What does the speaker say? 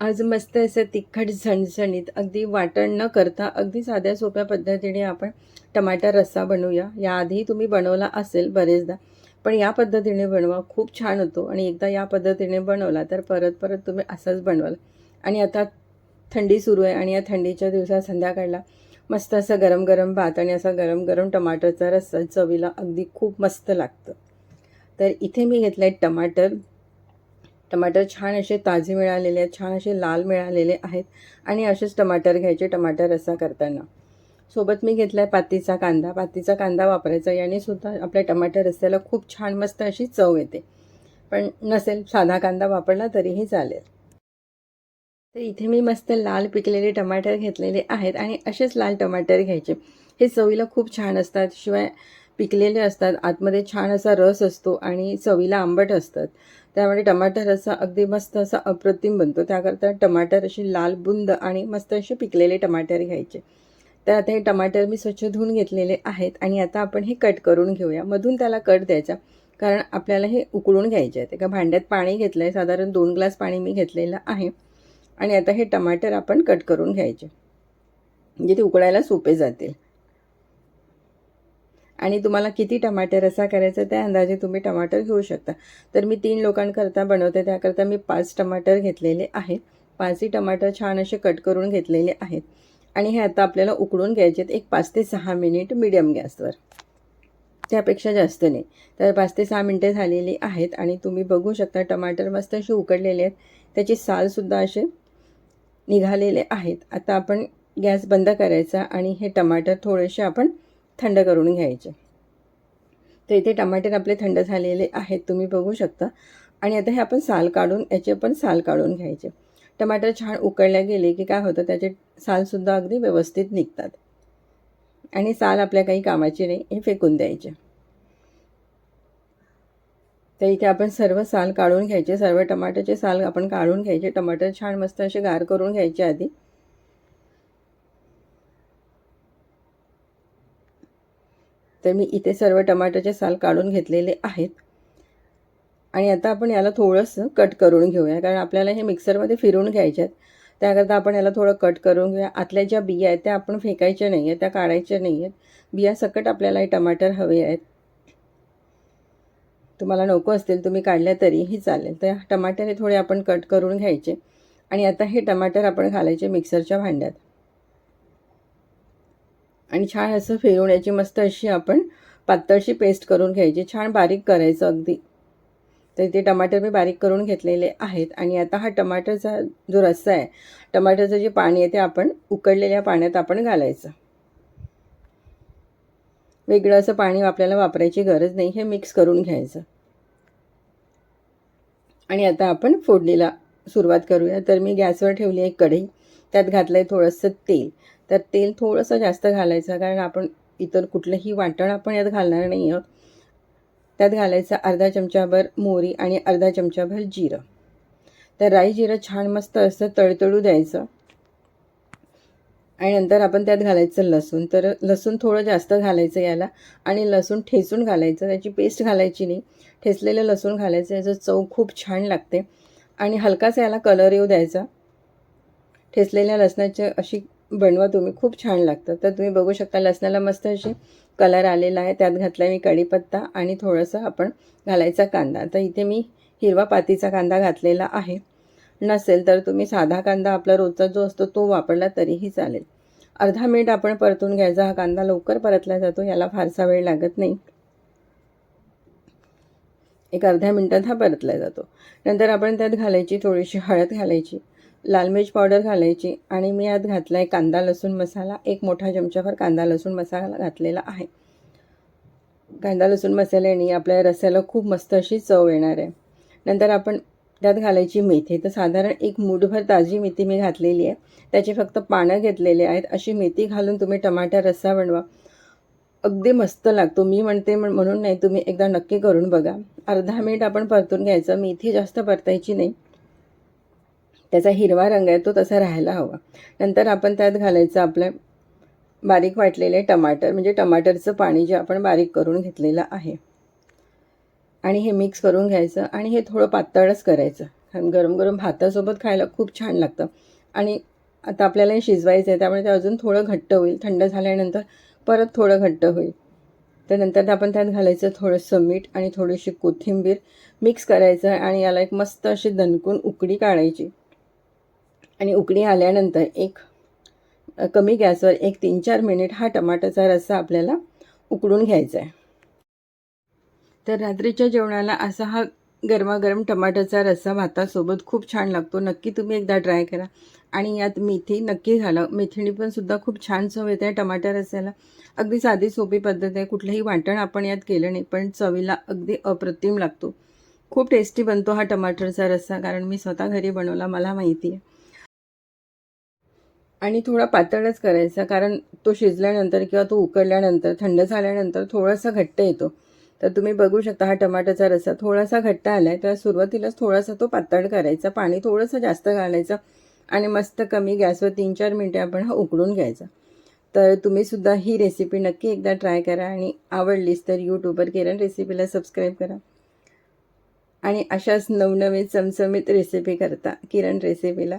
आज मस्त असं तिखट झणझणीत अगदी वाटण न करता अगदी साध्या सोप्या पद्धतीने आपण टमाटर रस्सा बनवूया. याआधी तुम्ही बनवला असेल बरेचदा पण या पद्धतीने बनवा. खूप छान होतो आणि एकदा या पद्धतीने बनवला तर परत परत तुम्ही असंच बनवाल. आणि आता थंडी सुरू आहे आणि या थंडीच्या दिवसात संध्याकाळला मस्त असं गरम गरम भात आणि असा गरम गरम टमाटरचा रस्सा चवीला अगदी खूप मस्त लागतं. तर इथे मी घेतलं आहे टमाटर. टमाटर छान असे ताजे मिळालेले आहेत छान असे लाल मिळालेले आहेत आणि असेच टमाटर घ्यायचे टमाटर रस्सा करताना. सोबत मी घेतला आहे पातीचा कांदा. पातीचा कांदा वापरायचा याने सुद्धा आपल्या टमाटर रस्त्याला खूप छान मस्त अशी चव येते. पण नसेल साधा कांदा वापरला तरीही चालेल. तर इथे मी मस्त लाल पिकलेले टमाटर घेतलेले आहेत आणि असेच लाल टमाटर घ्यायचे. हे चवीला खूप छान असतात. शिवाय पिकलेले असतात. आतमध्ये छान असा रस असतो आणि चवीला आंबट असतात. त्यामुळे टमाटर असा अगदी मस्त असा अप्रतिम बनतो. त्याकरता टमाटर अशी लाल बुंद आणि मस्त असे पिकलेले टमाटर घ्यायचे. तर आता हे टमाटर मी स्वच्छ धुवून घेतलेले आहेत आणि आता आपण हे कट करून घेऊया. मधून त्याला कट द्यायचा. कारण आपल्याला हे उकळून घ्यायचे आहे एका भांड्यात पाणी घेतलं आहे साधारण दोन ग्लास पाणी मी घेतलेलं आहे. आणि आता हे टमाटर आपण कट करून घ्यायचे. म्हणजे ते उकळायला सोपे जातील. आणि तुम्हाला किती टमाटर रसा करायचा त्या अंदाजे तुम्ही टमाटर घेऊ शकता. तर मी तीन लोकांकरता बनवते त्याकरता मी पाच टमाटर घेतलेले आहेत. पाचही टमाटर छान असे कट करून घेतलेले आहेत. आणि हे आता आपल्याला उकडून घ्यायचे आहेत एक पाच ते सहा मिनिट मिडियम गॅसवर. त्यापेक्षा जास्त नाही. तर पाच ते सहा मिनटं झालेली आहेत आणि तुम्ही बघू शकता टमाटर मस्त असे उकडलेले आहेत. त्याची सालसुद्धा असे निघालेले आहेत. आता आपण गॅस बंद करायचा आणि हे टमाटर थोडेसे आपण थंड करून घ्यायचे. तर इथे टमाटर आपले थंड झालेले आहेत तुम्ही बघू शकता. आणि आता हे आपण साल काढून याचे पण साल काढून घ्यायचे. टमाटर छान उकळल्या गेले की काय होतं त्याचे सालसुद्धा अगदी व्यवस्थित निघतात. आणि साल आपल्या काही कामाची नाही हे फेकून द्यायचे. तर इथे आपण सर्व साल काढून घ्यायचे सर्व टमाटरचे साल आपण काढून घ्यायचे. टमाटर छान मस्त असे गार करून घ्यायचे आधी. तर मी इथे सर्व टमाटरचे साल काढून घेतलेले आहेत. आणि आता आपण याला थोडंसं कट करून घेऊया कारण आपल्याला हे मिक्सरमध्ये फिरून घ्यायचे आहेत. त्याकरता आपण याला थोडं कट करून घेऊया. आतल्या ज्या बिया आहेत त्या आपण फेकायच्या नाही आहेत त्या काढायच्या नाही आहेत बिया सकट आपल्याला हे टमाटर हवे आहेत. तुम्हाला नको असतील तुम्ही काढल्या तरीही चालेल. तर टमाटर हे थोडे आपण कट करून घ्यायचे. आणि आता हे टमाटर आपण घालायचे मिक्सरच्या भांड्यात. आणि छान असं फिरवण्याची मस्त अशी आपण पातळशी पेस्ट करून घ्यायची. छान बारीक करायचं अगदी. तर ते टमाटर मी बारीक करून घेतलेले आहेत. आणि आता हा टमाटरचा जो रस्सा आहे टमाटरचं जे पाणी आहे ते आपण उकडलेल्या पाण्यात आपण घालायचं. वेगळं असं पाणी आपल्याला वापरायची गरज नाही. हे मिक्स करून घ्यायचं. आणि आता आपण फोडणीला सुरुवात करूया. तर मी गॅसवर ठेवली एक कढई. त्यात घातलं आहे थोडंसं तेल. तर तेल थोडंसं जास्त घालायचं कारण आपण इतर कुठलंही वाटण आपण यात घालणार नाही आहोत त्यात घालायचं अर्धा चमचाभर मोहरी आणि अर्धा चमचाभर जिरं. तर राई जिरं छान मस्त असं तळतळू द्यायचं. आणि नंतर आपण त्यात घालायचं लसूण. तर लसूण थोडं जास्त घालायचं याला आणि लसूण ठेचून घालायचं. त्याची पेस्ट घालायची नाही. ठेचलेलं लसूण घालायचं याचं चव खूप छान लागते. आणि हलकासा याला कलर येऊ द्यायचा. ठेचलेल्या लसणाची अशी बनवा तुम्ही खूप छान लागतं. तर तुम्ही बघू शकता लसणाला मस्त अशी कलर आलेला आहे. त्यात घातला मी कढीपत्ता आणि थोडंसं आपण घालायचा कांदा. तर इथे मी हिरवा पातीचा कांदा घातलेला आहे. नसेल तर तुम्ही साधा कांदा आपला रोजचा जो असतो तो वापरला तरीही चालेल. अर्धा मिनिट आपण परतून घ्यायचा. हा कांदा लवकर परतला जातो याला फारसा वेळ लागत नाही. एक अर्ध्या मिनटात हा परतला जातो. नंतर आपण त्यात घालायची थोडीशी हळद घालायची. लाल मिरच पावडर घालायची आणि मी यात घातला आहे कांदा लसूण मसाला. एक मोठा चमचाभर कांदा लसूण मसाला घातलेला आहे. कांदा लसूण मसाल्याने आपल्या रस्याला खूप मस्त अशी चव येणार आहे. नंतर आपण त्यात घालायची मेथी. तर साधारण एक मूठभर ताजी मेथी मी घातलेली आहे. त्याचे फक्त पानं घेतलेले आहेत. अशी मेथी घालून तुम्ही टमाटर रस्सा बनवा. अगदी मस्त लागतो. मी म्हणते म्हणून नाही तुम्ही एकदा नक्की करून बघा. अर्धा मिनिट आपण परतून घ्यायचं. मेथी जास्त परतायची नाही. त्याचा हिरवा रंग आहे तो तसा राहायला हवा. नंतर आपण त्यात घालायचं आपलं बारीक वाटलेले टमाटर म्हणजे टमाटरचं पाणी जे आपण बारीक करून घेतलेलं आहे. आणि हे मिक्स करून घ्यायचं आणि हे थोडं पातळच करायचं. कारण गरम गरम भातासोबत खायला खूप छान लागतं. आणि आता आपल्याला हे शिजवायचं आहे त्यामुळे ते अजून थोडं घट्ट होईल. थंड झाल्यानंतर परत थोडं घट्ट होईल. तर नंतर आपण त्यात घालायचं थोडंसं मीठ आणि थोडीशी कोथिंबीर मिक्स करायचं आणि याला एक मस्त अशी दणकून उकडी काढायची. आणि उकडी आल्यानंतर एक कमी गॅसवर एक तीन चार मिनिट हा टमाटाचा रस्सा आपल्याला उकडून घ्यायचा आहे. तर रात्रीच्या जेवणाला असा हा गरमागरम टमाटाचा रस्सा भातासोबत खूप छान लागतो. नक्की तुम्ही एकदा ट्राय करा. आणि यात मेथी नक्की घाला. मेथीने पण सुद्धा खूप छान चव येते टमाटा रस्स्याला अगदी साधी सोपी पद्धत आहे. कुठलंही वाटण आपण यात केलं नाही पण चवीला अगदी अप्रतिम लागतो. खूप टेस्टी बनतो हा टमाटरचा रस्सा कारण मी स्वतः घरी बनवला मला माहिती आहे. आणि थोडा पातळच करायचा कारण तो शिजल्यानंतर किंवा तो उकडल्यानंतर थंड झाल्यानंतर थोडासा घट्ट येतो. तर तुम्ही बघू शकता हा टमाटाचा रस्सा थोडासा घट्ट आला आहे तर सुरुवातीलाच थोडासा तो पातळ करायचा पाणी थोडंसं जास्त घालायचं आणि मस्त कमी गॅसवर तीन चार मिनटे आपण हा उकडून घ्यायचा. तर तुम्हीसुद्धा ही रेसिपी नक्की एकदा ट्राय करा आणि आवडलीच तर यूट्यूबवर किरण रेसिपीला सबस्क्राईब करा. आणि अशाच नवनवीन चमचमीत रेसिपी करता किरण रेसिपीला.